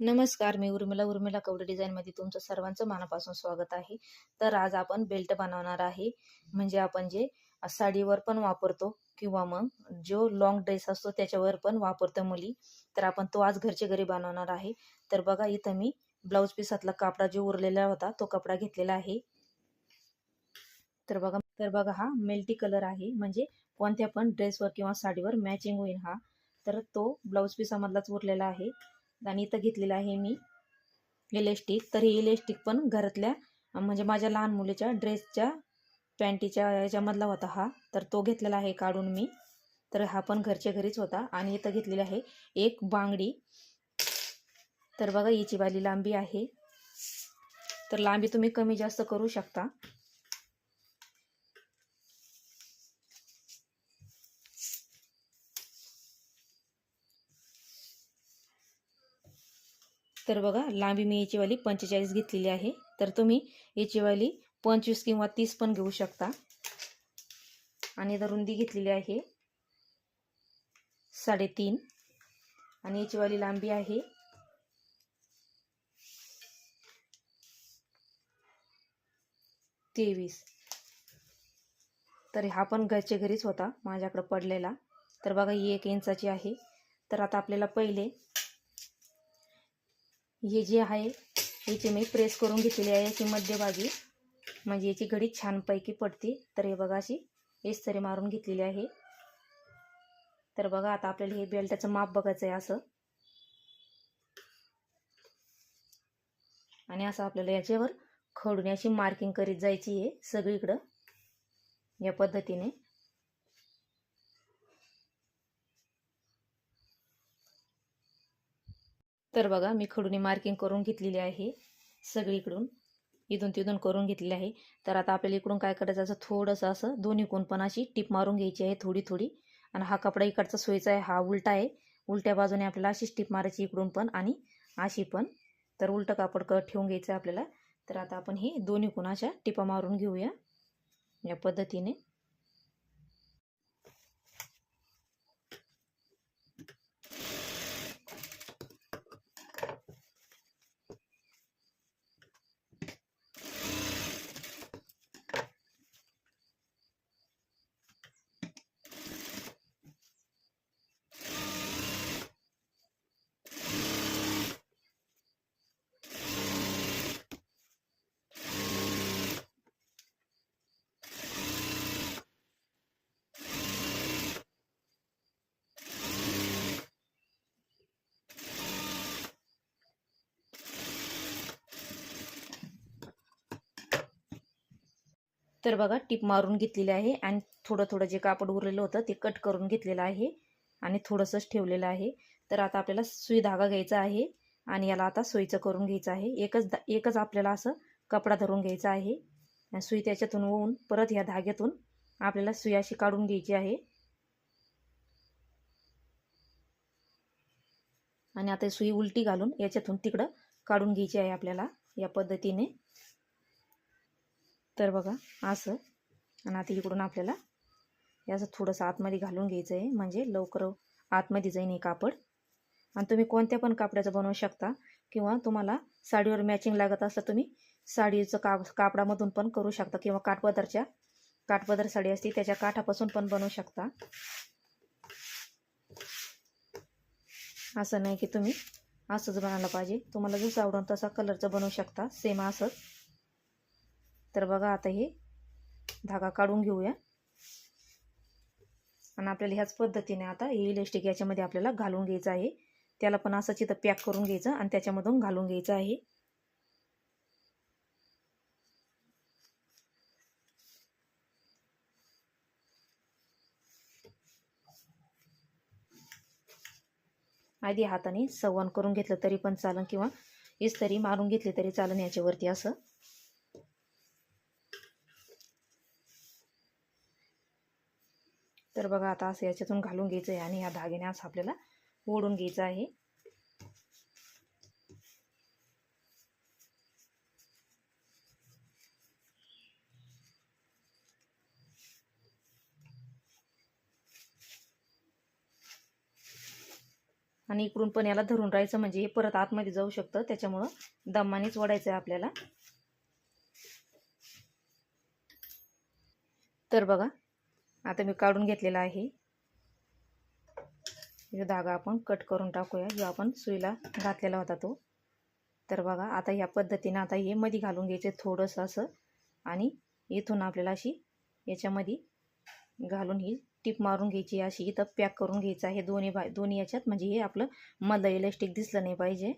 नमस्कार मी उर्मिला. उर्मिला कवडे डिझाईनमध्ये तुमचं सर्वांचं मनापासून स्वागत आहे. तर आज आपण बेल्ट बनवणार आहे. म्हणजे आपण जे साडीवर पण वापरतो किंवा मग जो लॉंग ड्रेस असतो त्याच्यावर पण वापरतो मुली तर आपण तो आज घरच्या घरी बनवणार आहे. तर बघा इथं मी ब्लाऊज पिसातला कापडा जो उरलेला होता तो कपडा घेतलेला आहे. तर बघा तर बघा हा मेल्टी कलर आहे. म्हणजे कोणत्या पण ड्रेसवर किंवा साडीवर मॅचिंग होईल हा. तर तो ब्लाऊज पिसामधलाच उरलेला आहे. आणि इथं घेतलेलं आहे मी इलेस्टिक तर ही इलेस्टिक पण घरातल्या म्हणजे माझ्या लहान मुलीच्या ड्रेसच्या पॅन्टीच्या याच्यामधला होता हा. तर तो घेतलेला आहे काढून मी. तर हा पण घरच्या घरीच होता. आणि इथं घेतलेला आहे एक बांगडी. तर बघा हिची वाली लांबी आहे. तर लांबी तुम्ही कमी जास्त करू शकता. तर बघा लांबी मी याचीवाली पंचेचाळीस घेतलेली आहे. तर तुम्ही याचीवाली पंचवीस किंवा तीस पण घेऊ शकता. आणि आता रुंदी घेतलेली आहे. साडेतीन. आणि याचीवाली लांबी आहे. तेवीस. तर हा पण घरच्या घरीच होता माझ्याकडं पडलेला. तर बघा ही एक इंचाची आहे. तर आता आपल्याला पहिले हे जे आहे याची मी प्रेस करून घेतलेली आहे याची मध्यभागी. म्हणजे याची घडी छानपैकी पडते. तर हे बघा अशी तरी मारून घेतलेली आहे. तर बघा आता आपल्याला हे बेल्टाचं माप बघायचं आहे असं. आणि असं आपल्याला याच्यावर खडून अशी मार्किंग करीत जायची आहे सगळीकडं. या पद्धतीने. तर बघा मी खडूने मार्किंग करून घेतलेली आहे सगळीकडून. इथून तिथून करून घेतलेली आहे. तर आता आपल्याला इकडून काय करायचं असं थोडंसं असं दोन्ही कोणपणाशी पण अशी टीप मारून घ्यायची आहे थोडी थोडी आणि हा कपडा इकडचा सोयीचा आहे हा उलटा आहे. उलट्या बाजूने आपल्याला अशीच टीप मारायची इकडून पण आणि अशी पण. तर उलटं कापड क ठेवून घ्यायचं आहे आपल्याला. तर आता आपण हे दोन्ही कोणाच्या टिपा मारून घेऊया. या पद्धतीने. तर बघा टिप मारून घेतलेली आहे आणि थोडं थोडं जे कापड उरलेलं होतं ते कट करून घेतलेलं आहे आणि थोडंसंच ठेवलेलं आहे. तर आता आपल्याला सुई धागा घ्यायचा आहे आणि याला आता सुईचं करून घ्यायचं आहे. एकच एकच आपल्याला असं कपडा धरून घ्यायचा आहे. सुई त्याच्यातून होऊन परत ह्या धाग्यातून आपल्याला सुई अशी काढून घ्यायची आहे. आणि आता सुई उलटी घालून याच्यातून तिकडं काढून घ्यायची आहे आपल्याला या पद्धतीने. तर बघा असं. आणि आता इकडून आपल्याला हे असं थोडंसं आतमध्ये घालून घ्यायचं आहे म्हणजे लवकर आतमध्ये जाईन हे कापड. आणि तुम्ही कोणत्या पण कापडाचं बनवू शकता. किंवा तुम्हाला साडीवर मॅचिंग लागत असलं तुम्ही साडीचं काप कापडामधून पण करू शकता. किंवा काठपदरच्या काठपदर साडी असते त्याच्या काठापासून पण बनवू शकता. असं नाही की तुम्ही असंच बनायला पाहिजे. तुम्हाला जसं आवडून तसा कलरचं बनवू शकता. सेम असंच. तर बघा आता हे धागा काढून घेऊया. आणि आपल्याला ह्याच पद्धतीने आता हे इलेस्टिक याच्यामध्ये आपल्याला घालून घ्यायचं आहे. त्याला पण असंच इथं पॅक करून घ्यायचं आणि त्याच्यामधून घालून घ्यायचं आहे. आधी हाताने सवण करून घेतलं तरी पण चालन किंवा तरी मारून घेतली तरी चालन याच्यावरती असं. तर बघा आता असं याच्यातून घालून घ्यायचं आहे आणि ह्या धाग्याने असं आपल्याला ओढून घ्यायचं आहे. आणि इकडून पण याला धरून राहायचं म्हणजे हे परत आतमध्ये जाऊ शकतं त्याच्यामुळं दमानेच वडायचं आहे आपल्याला. तर बघा आता मी काढून घेतलेला आहे. जो धागा आपण कट करून टाकूया. जो आपण सुईला घातलेला होता तो. तर बघा आता या पद्धतीनं आता हे मध्ये घालून घ्यायचे थोडंसं असं. आणि इथून आपल्याला अशी याच्यामध्ये घालून ही टीप मारून घ्यायची. अशी इथं पॅक करून घ्यायचं आहे. दोन्ही बा दोन्ही याच्यात म्हणजे हे आपलं मधलं इलेस्टिक दिसलं नाही पाहिजे.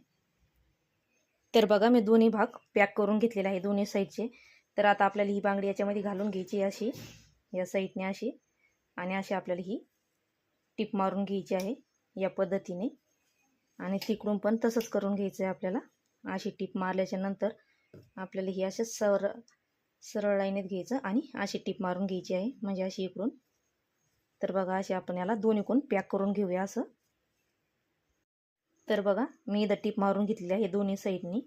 तर बघा मी दोन्ही भाग पॅक करून घेतलेले आहे. दोन्ही साईडचे तर आता आपल्याला ही बांगडी याच्यामध्ये घालून घ्यायची अशी. या साईडने अशी आणि अशी आपल्याला ही टिप मारून घ्यायची आहे या पद्धतीने. आणि तिकडून पण तसंच करून घ्यायचं आहे आपल्याला. अशी टीप मारल्याच्या नंतर आपल्याला ही अशा सरळ सरळ लाईनीत घ्यायचं आणि अशी टीप मारून घ्यायची आहे. म्हणजे अशी इकडून. तर बघा अशी आपण याला दोन्हीकडून पॅक करून घेऊया असं. तर बघा मी इथं टीप मारून घेतलेली आहे दोन्ही साईडनी.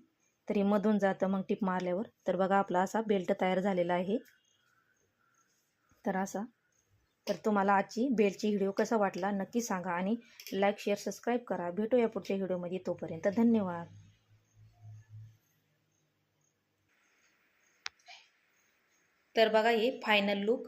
तरी मधून जातं मग टीप मारल्यावर. तर बघा आपला असा बेल्ट तयार झालेला आहे. तर असा. तर तुम्हाला आजची बेडची व्हिडिओ कसा वाटला नक्की सांगा आणि लाईक शेअर सबस्क्राईब करा. भेटूया पुढच्या व्हिडिओमध्ये तोपर्यंत. धन्यवाद. तर बघा हे फायनल लुक